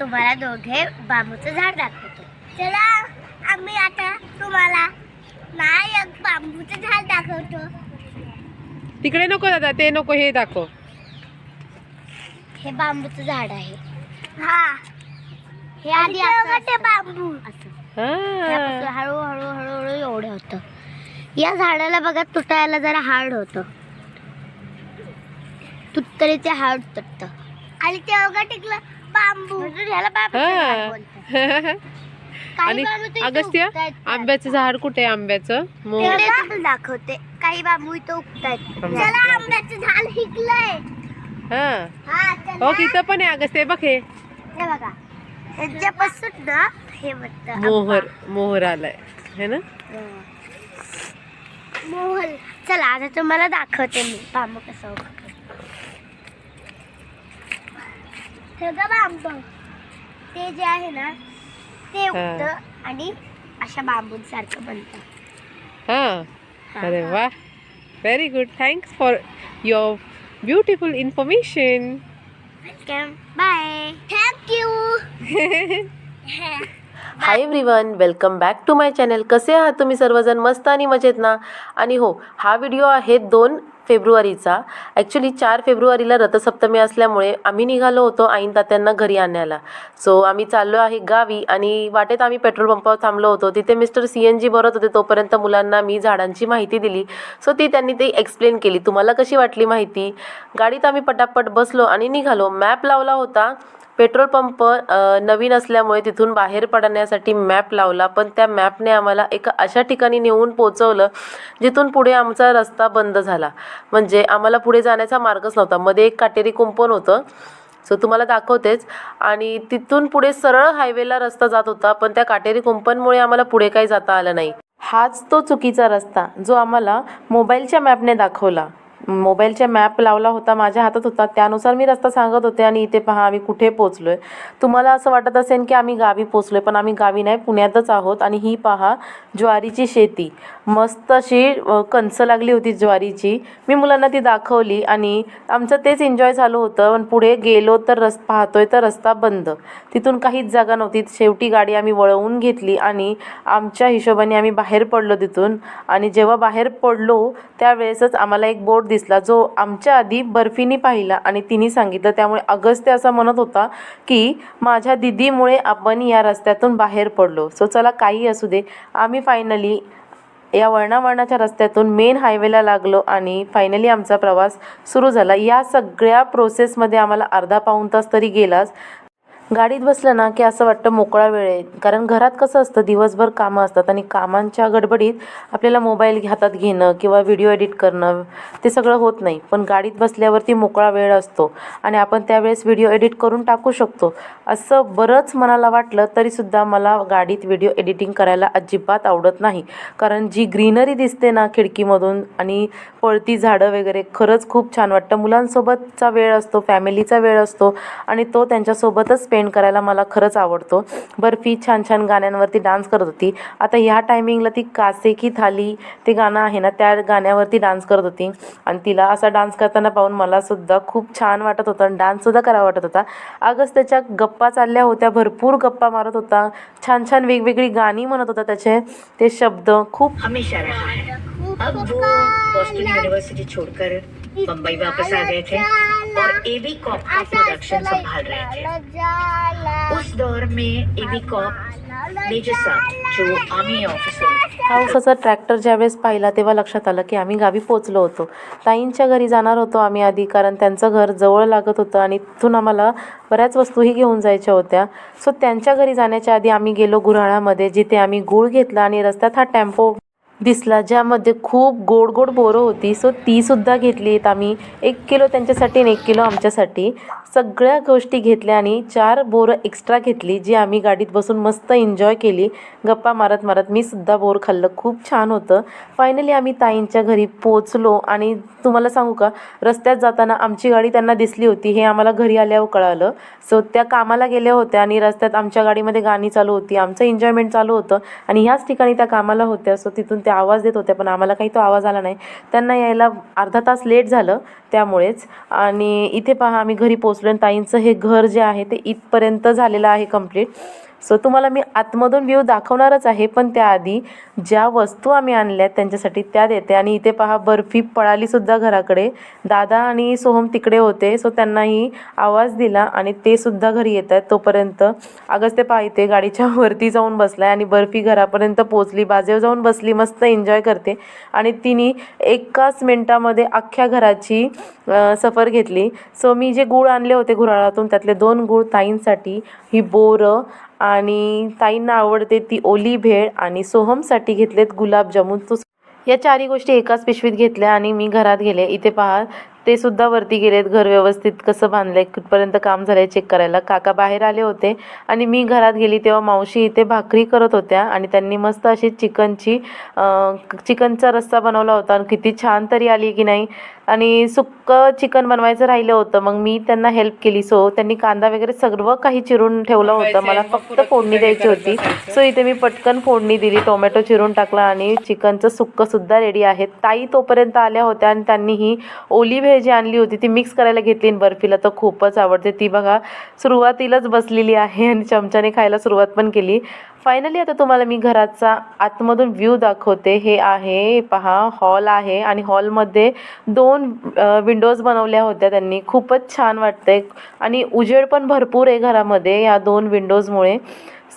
तुम्हाला दोघे बांबूचं झाड दाखवतो. चला आम्ही आता तुम्हाला नाही एक बांबूचं झाड दाखवतो. तिकडे नको दादा ते नको हे दाखव. हे बांबूचं झाड आहे. हा. हे आधी असं बांबू. असं. त्यापासून हा. हळू हळू हळू हळू एवढं होतं. या झाडाला बघा तुटायला जरा हार्ड होतं. तुटतरी ते हार्ड तुटतं. आणि ते अवघा टिकलं बांबू. ह्याला हा. बोलतात. काही आणि इथे अगस्त्या. आंब्याचं झाड कुठे आहे आंब्याचं? दाखवते. काही बांबू इथं उगतायत चला आंब्याचं झाड हिकलंय. हा. हा हो तिथं पण आहे अगस्त्या बघ हे. हे बघा. ह्याच्यापासून ना हे वाटतं मोहर मोहर आलाय. है ना? मोहल चला आता तुम्हाला दाखवते मी बांबू कसं हे ते जे आहे ना ते उगतं आणि अशा बांबूंसारखं बनतं. हा. अरे वा. Very good thanks for your beautiful information welcome bye thank you hi everyone welcome back to my channel कसे आहात तुम्ही सर्वजण? मस्त आणि मजेत ना? आणि हो हा व्हिडिओ आहे दोन फेब्रुवारीचा. ॲक्च्युली चार फेब्रुवारीला रथसप्तमी असल्यामुळे आम्ही निघालो होतो आईन तात्यांना घरी आणायला सो आम्ही चाललो आहे गावी आणि वाटेत आम्ही पेट्रोल पंपावर थांबलो होतो. तिथे मिस्टर सी एन जी भरत होते तोपर्यंत मुलांना मी झाडांची माहिती दिली. सो ती त्यांनी ते एक्सप्लेन केली. तुम्हाला कशी वाटली माहिती? गाडीत आम्ही पटापट बसलो आणि निघालो. मॅप लावला होता. पेट्रोल पंप नवीन असल्यामुळे तिथून बाहेर पडण्यासाठी मॅप लावला. पण त्या मॅपने आम्हाला एका अशा ठिकाणी नेऊन पोचवलं जिथून पुढे आमचा रस्ता बंद झाला. म्हणजे आम्हाला पुढे जाण्याचा मार्गच नव्हता. मध्ये एक काटेरी कुंपण होतं. सो तुम्हाला दाखवतेच. आणि तिथून पुढे सरळ हायवेला रस्ता जात होता पण त्या काटेरी कुंपणमुळे आम्हाला पुढे काही जाता आलं नाही. हाच तो चुकीचा रस्ता जो आम्हाला मोबाईलच्या मॅपने दाखवला. मोबाईलच्या मॅप लावला होता माझ्या हातात होता. त्यानुसार मी रस्ता सांगत होते आणि इथे पहा आम्ही कुठे पोचलो आहे तुम्हाला असं वाटत असेल की आम्ही गावी पोचलो आहे पण आम्ही गावी नाही पुण्यातच आहोत. आणि ही पहा ज्वारीची शेती. मस्त अशी कणसं लागली होती ज्वारीची. मी मुलांना ती दाखवली आणि आमचं तेच एन्जॉय चालू होतं. पण पुढे गेलो तर रस पाहतोय तर रस्ता बंद. तिथून काहीच जागा नव्हती. शेवटी गाडी आम्ही वळवून घेतली आणि आमच्या हिशोबाने आम्ही बाहेर पडलो तिथून. आणि जेव्हा बाहेर पडलो त्यावेळेसच आम्हाला एक बोर्ड दिसला जो आमच्या आधी बर्फीनी पाहिला आणि तिने सांगितलं. त्यामुळे अगस्त्य असा म्हणत होता की माझ्या दिदीमुळे आपण या रस्त्यातून बाहेर पडलो. सो चला काही असू दे. आम्ही फायनली या वळणावळणाच्या रस्त्यातून मेन हायवेला लागलो आणि फायनली आमचा प्रवास सुरू झाला. या सगळ्या प्रोसेसमध्ये आम्हाला अर्धा पाऊण तास तरी गेलाच. गाडीत बसलं ना की असं वाटतं मोकळा वेळ आहे. कारण घरात कसं असतं दिवसभर कामं असतात आणि कामांच्या गडबडीत आपल्याला मोबाईल हातात घेणं किंवा व्हिडिओ एडिट करणं ते सगळं होत नाही. पण गाडीत बसल्यावरती मोकळा वेळ असतो आणि आपण त्यावेळेस व्हिडिओ एडिट करून टाकू शकतो. असं बरंच मनाला वाटलं तरीसुद्धा मला गाडीत व्हिडिओ एडिटिंग करायला अजिबात आवडत नाही. कारण जी ग्रीनरी दिसते ना खिडकीमधून आणि पळती झाडं वगैरे खरंच खूप छान वाटतं. मुलांसोबतचा वेळ असतो फॅमिलीचा वेळ असतो आणि तो त्यांच्यासोबतच स्पेंड करायला मला खरंच आवडतो. बर्फी छान छान गाण्यांवरती डान्स करत होती. आता ह्या टायमिंगला ती कासे की थाली ते गाणं आहे ना त्या गाण्यावरती डान्स करत होती. आणि तिला असा डान्स करताना पाहून मला सुद्धा खूप छान वाटत होतं आणि डान्ससुद्धा करावा वाटत होता. आगच त्याच्या गप्पा चालल्या होत्या भरपूर गप्पा मारत होता. छान छान वेगवेगळी गाणी म्हणत होता त्याचे. ते शब्द खूप हमेशा रहा. है अब वो बॉस्टन यूनिवर्सिटी छोड़कर बम्बई वापस आ गए थे और एबी कॉप का प्रोडक्शन संभाल रहे थे। उस दौर में एबी कॉप मेजर साहब जो आर्मी ऑफिसर ट्रॅक्टर ज्यावेळेस पाहिला तेव्हा लक्षात आलं की आम्ही गावी पोचलो होतो. ताईंच्या घरी जाणार होतो आम्ही आधी कारण त्यांचं घर जवळ लागत होतं आणि तिथून आम्हाला बऱ्याच वस्तूही घेऊन जायच्या होत्या. सो त्यांच्या घरी जाण्याच्या आधी आम्ही गेलो गुऱ्हाळामध्ये जिथे आम्ही गूळ घेतला आणि रस्त्यात हा टेम्पो दिसला ज्यामध्ये खूप गोड गोड बोरं होती. सो तीसुद्धा घेतली. आहेत आम्ही एक किलो त्यांच्यासाठी आणि एक किलो आमच्यासाठी. सगळ्या गोष्टी घेतल्या आणि चार बोरं एक्स्ट्रा घेतली जी आम्ही गाडीत बसून मस्त एन्जॉय केली. गप्पा मारत मारत मी सुद्धा बोर खाल्लं. खूप छान होतं. फायनली आम्ही ताईंच्या घरी पोचलो आणि तुम्हाला सांगू का रस्त्यात जाताना आमची गाडी त्यांना दिसली होती. हे आम्हाला घरी आल्यावर कळालं. सो त्या कामाला गेल्या होत्या आणि रस्त्यात आमच्या गाडीमध्ये गाणी चालू होती. आमचं एन्जॉयमेंट चालू होतं. आणि ह्याच ठिकाणी त्या कामाला होत्या. सो तिथून त्या आवाज देत होत्या पण आम्हाला काही तो आवाज आला नाही. त्यांना यायला अर्धा तास लेट झालं. त्यामुळेच. आणि इथे पहा आम्ही घरी पोचलो आणि ताईंचं हे घर जे आहे ते इथपर्यंत झालेलं आहे कंप्लीट सो तुम्हाला मी आतमधून व्ह्यू दाखवणारच आहे पण त्याआधी ज्या वस्तू आम्ही आणल्या त्यांच्यासाठी त्या देते. आणि इथे पहा बर्फी पळालीसुद्धा घराकडे. दादा आणि सोहम तिकडे होते. सो त्यांनाही आवाज दिला आणि ते सुद्धा घरी येत आहेत तोपर्यंत. अगस ते इथे गाडीच्या वरती जाऊन बसलाय आणि बर्फी घरापर्यंत पोचली बाजेव जाऊन बसली मस्त एन्जॉय करते. आणि तिने एकाच मिनटामध्ये अख्ख्या घराची सफर घेतली. सो मी जे गूळ आणले होते घुराळातून त्यातले दोन गूळ ताईंसाठी ही बोरं आणि ताईंना आवडते ती ओली भेळ आणि सोहमसाठी घेतलेत गुलाबजामुन. तो या चारही गोष्टी एकाच पिशवीत घेतल्या आणि मी घरात गेले. इथे पहा ते सुद्धा वरती गेलेत घर व्यवस्थित कसं बांधलंय कुठपर्यंत काम झालंय चेक करायला. काका बाहेर आले होते आणि मी घरात गेली तेव्हा मावशी इथे भाकरी करत होत्या आणि त्यांनी मस्त अशी चिकनची चिकनचा रस्सा बनवला होता आणि किती छान तरी आली की नाही. आणि सुक्कं चिकन बनवायचं राहिलं होतं. मग मी त्यांना हेल्प केली. सो त्यांनी कांदा वगैरे सर्व काही चिरून ठेवलं होतं. मला फक्त फोडणी द्यायची होती. सो इथे मी पटकन फोडणी दिली. टोमॅटो चिरून टाकला आणि चिकनचं सुक्कं सुद्धा रेडी आहे. ताई तोपर्यंत आल्या होत्या आणि त्यांनी ही ओली भेळ जी आणली होती ती मिक्स करायला घेतली आणि बर्फीला तर खूपच आवडते. ती बघा सुरुवातीलाच बसलेली आहे आणि चमच्याने खायला सुरुवात पण केली. फायनली आता तुम्हाला मी घराचा आतमधून व्ह्यू दाखवते. हे आहे पहा हॉल आहे आणि हॉलमध्ये दोन विंडोज बनवल्या होत्या त्यांनी. खूपच छान वाटतंय. आणि उजेड पण भरपूर आहे घरामध्ये या दोन विंडोजमुळे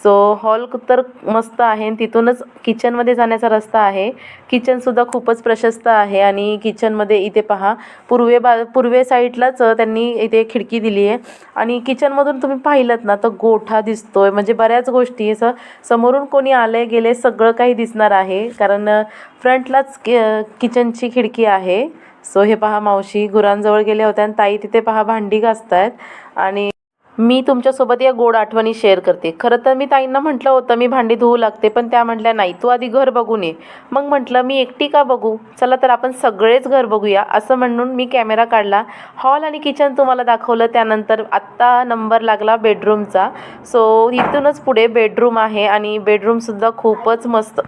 सो हॉल तर मस्त आहे आणि तिथूनच किचनमध्ये जाण्याचा रस्ता आहे. किचनसुद्धा खूपच प्रशस्त आहे आणि किचनमध्ये इथे पहा पूर्वे बा पूर्वे साईडलाच त्यांनी इथे खिडकी दिली आहे. आणि किचनमधून तुम्ही पाहिलं ना तर गोठा दिसतो आहे म्हणजे बऱ्याच गोष्टी असं समोरून कोणी आले गेले सगळं काही दिसणार आहे. कारण फ्रंटलाच कि किचनची खिडकी आहे. सो हे पहा मावशी गुरांजवळ गेल्या होत्या आणि ताई तिथे पहा भांडी घासत आहेत आणि मी तुमच्यासोबत या गोड आठवणी शेअर करते. खरं तर मी ताईंना म्हटलं होतं मी भांडी धुवू लागते. पण त्या म्हटल्या नाही तू आधी घर बघून ये. मग म्हटलं मी एकटी का बघू? चला तर आपण सगळेच घर बघूया. असं म्हणून मी कॅमेरा काढला. हॉल आणि किचन तुम्हाला दाखवलं. त्यानंतर आत्ता नंबर लागला बेडरूमचा सो इथूनच पुढे बेडरूम आहे आणि बेडरूमसुद्धा खूपच मस्त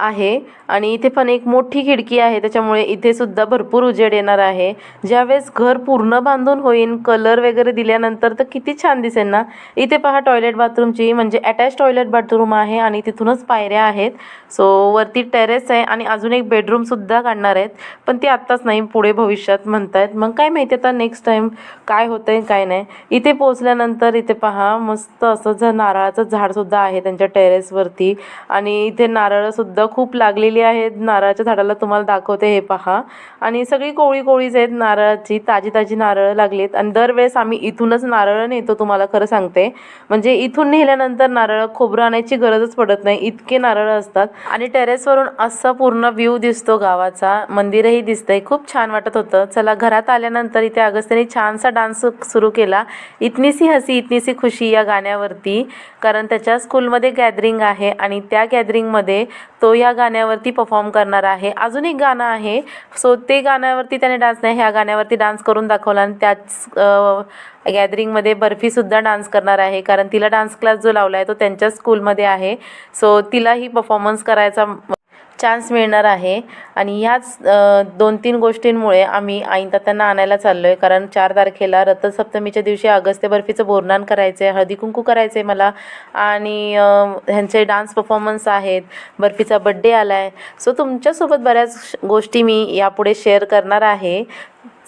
आहे आणि इथे पण एक मोठी खिडकी आहे त्याच्यामुळे इथे सुद्धा भरपूर उजेड येणार आहे. ज्यावेळेस घर पूर्ण बांधून होईन कलर वगैरे दिल्यानंतर तर किती छान दिसेल ना? इथे पहा टॉयलेट बाथरूमची म्हणजे अटॅच टॉयलेट बाथरूम आहे आणि तिथूनच पायऱ्या आहेत. सो वरती टेरेस आहे आणि अजून एक बेडरूमसुद्धा काढणार आहेत. पण ती आत्ताच नाही पुढे भविष्यात म्हणतायत. मग काय माहिती आता नेक्स्ट टाईम काय होतं आहे काय नाही. इथे पोचल्यानंतर इथे पहा मस्त असं जर नारळाचं झाडसुद्धा आहे त्यांच्या टेरेसवरती आणि इथे नारळसुद्धा खूप लागलेली आहेत. नारळाच्या झाडाला तुम्हाला दाखवते हे पहा. आणि सगळी कोळी कोळीच आहेत नारळाची ताजी ताजी नारळं लागलीत. आणि दरवेळेस आम्ही इथूनच नारळं नेतो तुम्हाला खरं सांगते. म्हणजे इथून नेल्यानंतर नारळ खोबरं आणायची गरजच पडत नाही इतके नारळं असतात. आणि टेरेसवरून असा पूर्ण व्ह्यू दिसतो गावाचा. मंदिरही दिसतंय. खूप छान वाटत होतं. चला घरात आल्यानंतर इथे अगस्त्याने छानसा डान्स सुरू केला. इतनी सी हसी इतनी सी खुशी या गाण्यावरती. कारण त्याच्या स्कूलमध्ये गॅदरिंग आहे आणि त्या गॅदरिंगमध्ये तो या गाण्यावरती परफॉर्म करणार आहे. अजून एक गाणं आहे. सो ते गाण्यावरती त्याने डान्स नाही ह्या गाण्यावरती डान्स करून दाखवला आणि त्याच गॅदरिंगमध्ये बर्फीसुद्धा डान्स करणार आहे. कारण तिला डान्स क्लास जो लावला आहे तो त्यांच्याच स्कूलमध्ये आहे. सो तिलाही परफॉर्मन्स करायचा चान्स मिळणार आहे. आणि ह्याच दोन तीन गोष्टींमुळे आम्ही आईन त्यांना आणायला चाललो आहे कारण चार तारखेला रथसप्तमीच्या दिवशी अगस्त्य बर्फीचं बोरनान करायचं आहे हळदी कुंकू करायचं आहे मला. आणि ह्यांचे डान्स परफॉर्मन्स आहेत. बर्फीचा बड्डे आला आहे सो तुमच्यासोबत बऱ्याच गोष्टी मी यापुढे शेअर करणार आहे.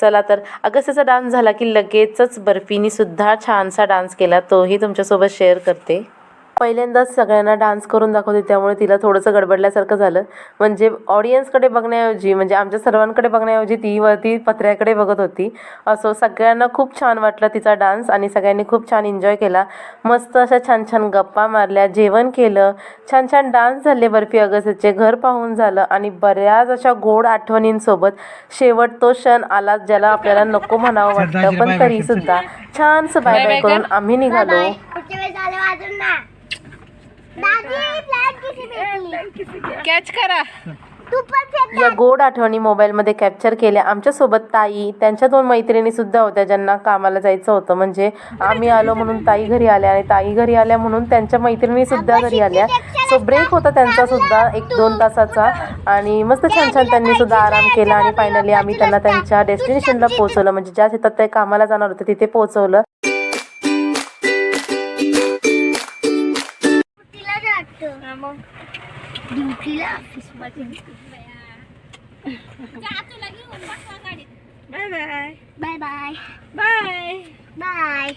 चला तर अगस्त्याचा डान्स झाला की लगेचच बर्फीनीसुद्धा छानसा डान्स केला तोही तुमच्यासोबत शेअर करते. पहिल्यांदाच सगळ्यांना डान्स करून दाखवते त्यामुळे तिला थोडंसं गडबडल्यासारखं झालं. म्हणजे ऑडियन्सकडे बघण्याऐवजी म्हणजे आमच्या सर्वांकडे बघण्याऐवजी ती वरती पत्र्याकडे बघत होती. असो सगळ्यांना खूप छान वाटलं तिचा डान्स आणि सगळ्यांनी खूप छान एन्जॉय केला. मस्त अशा छान छान गप्पा मारल्या जेवण केलं. छान छान डान्स झाले बर्फी अगस्त्याचे घर पाहून झालं आणि बऱ्याच अशा गोड आठवणींसोबत शेवट तो क्षण आला ज्याला आपल्याला नको म्हणावं वाटतं. पण तरीसुद्धा छानसं बाय बाय करून आम्ही निघालो. कॅच करा. तू पण फेक या गोड आठवणी मोबाईलमध्ये कॅप्चर केल्या. आमच्यासोबत ताई त्यांच्या दोन मैत्रिणी सुद्धा होत्या ज्यांना कामाला जायचं होतं. म्हणजे आम्ही आलो म्हणून ताई घरी आल्या आणि ताई घरी आल्या म्हणून त्यांच्या मैत्रिणी सुद्धा घरी आल्या. सो ब्रेक होता त्यांचा सुद्धा एक दोन तासाचा. आणि मस्त छान छान त्यांनी सुद्धा आराम केला आणि फायनली आम्ही त्यांना त्यांच्या डेस्टिनेशनला पोहोचवलं. म्हणजे ज्या शेतात ते कामाला जाणार होते तिथे पोहोचवलं. जातो मग ड्युटीला ऑफिसमध्ये bye bye bye bye bye bye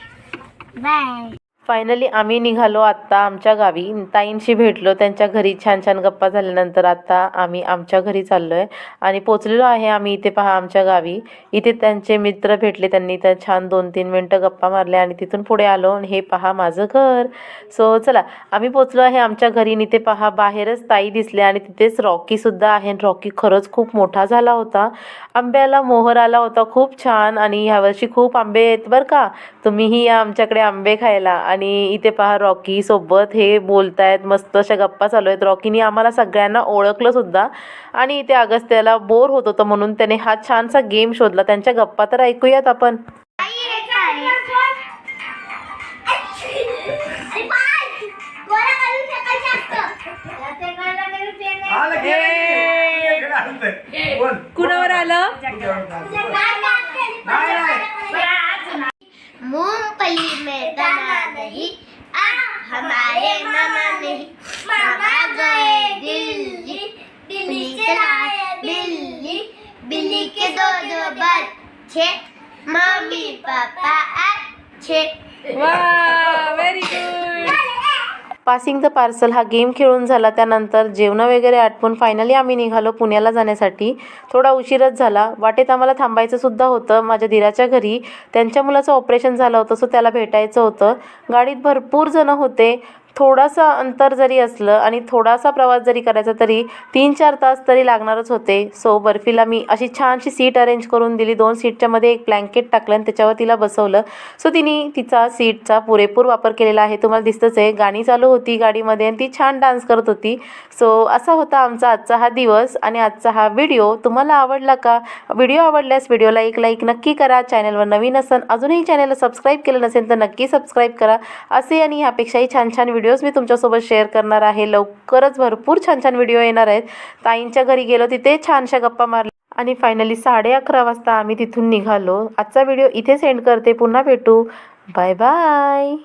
bye finally आम्ही निघालो आत्ता आमच्या गावी. ताईंशी भेटलो. त्यांच्या घरी छान छान गप्पा झाल्यानंतर आत्ता आम्ही आमच्या घरी चाललो आहे आणि पोचलेलो आहे आम्ही इथे पहा आमच्या गावी. इथे त्यांचे मित्र भेटले त्यांनी. त्या छान दोन तीन मिनटं गप्पा मारल्या आणि तिथून पुढे आलो आणि हे पहा माझं घर. सो चला आम्ही पोचलो आहे आमच्या घरी आणि इथे पहा बाहेरच ताई दिसले आणि तिथेच रॉकीसुद्धा आहे. आणि रॉकी खरंच खूप मोठा झाला होता. आंब्याला मोहर आला होता खूप छान. आणि ह्यावर्षी खूप आंबे आहेत बरं का. तुम्हीही या आमच्याकडे आंबे खायला. आणि इथे पहा रॉकी सोबत हे बोलतायत मस्त अशा गप्पा चालू आहेत. रॉकीने आम्हाला सगळ्यांना ओळखलं सुद्धा. आणि इथे अगस्त्याला बोर होत होतं म्हणून त्याने हा छानसा गेम शोधला. त्यांच्या गप्पा तर ऐकूयात आपण. कुणावर आलं? मूंगफली में दाना नहीं आ हमारे मामा नहीं मामा गए दिल्ली दिल्ली चलाए बिल्ली बिल्ली के दो दो बच्चे मम्मी पापा अच्छे वा very good passing the parcel हा गेम खेळून झाला. त्यानंतर जेवणं वगैरे आटपून फायनली आम्ही निघालो पुण्याला जाण्यासाठी. थोडा उशीरच झाला. वाटेत आम्हाला थांबायचं सुद्धा होतं. माझ्या दिराच्या घरी त्यांच्या मुलाचं ऑपरेशन झालं होतं सो त्याला भेटायचं होतं. गाडीत भरपूर जणं होते. थोडासा अंतर जरी असलं आणि थोडासा प्रवास जरी करायचा तरी तीन चार तास तरी लागणारच होते. सो बर्फीला मी अशी छानशी सीट अरेंज करून दिली. दोन सीटच्यामध्ये एक ब्लँकेट टाकलं आणि त्याच्यावर तिला बसवलं. सो तिने तिचा सीटचा पुरेपूर वापर केलेला आहे. तुम्हाला दिसतंच आहे गाणी चालू होती गाडीमध्ये आणि ती छान डान्स करत होती. सो असा होता आमचा आजचा हा दिवस आणि आजचा हा व्हिडिओ तुम्हाला आवडला का? व्हिडिओ आवडल्यास व्हिडिओला एक लाईक नक्की करा. चॅनलवर नवीन असन अजूनही चॅनलला सबस्क्राईब केलं नसेल तर नक्की सबस्क्राईब करा. असे आणि ह्यापेक्षाही छान छान व्हिडिओ व्हिडिओज मी तुमच्यासोबत शेअर करणार आहे. लवकरच भरपूर छान छान व्हिडिओ येणार आहेत. ताईंच्या घरी गेलो तिथे छानशा गप्पा मारल्या. आणि फायनली साडे अकरा वाजता आम्ही तिथून निघालो. आजचा व्हिडिओ इथे सेंड करते. पुन्हा भेटू. Bye bye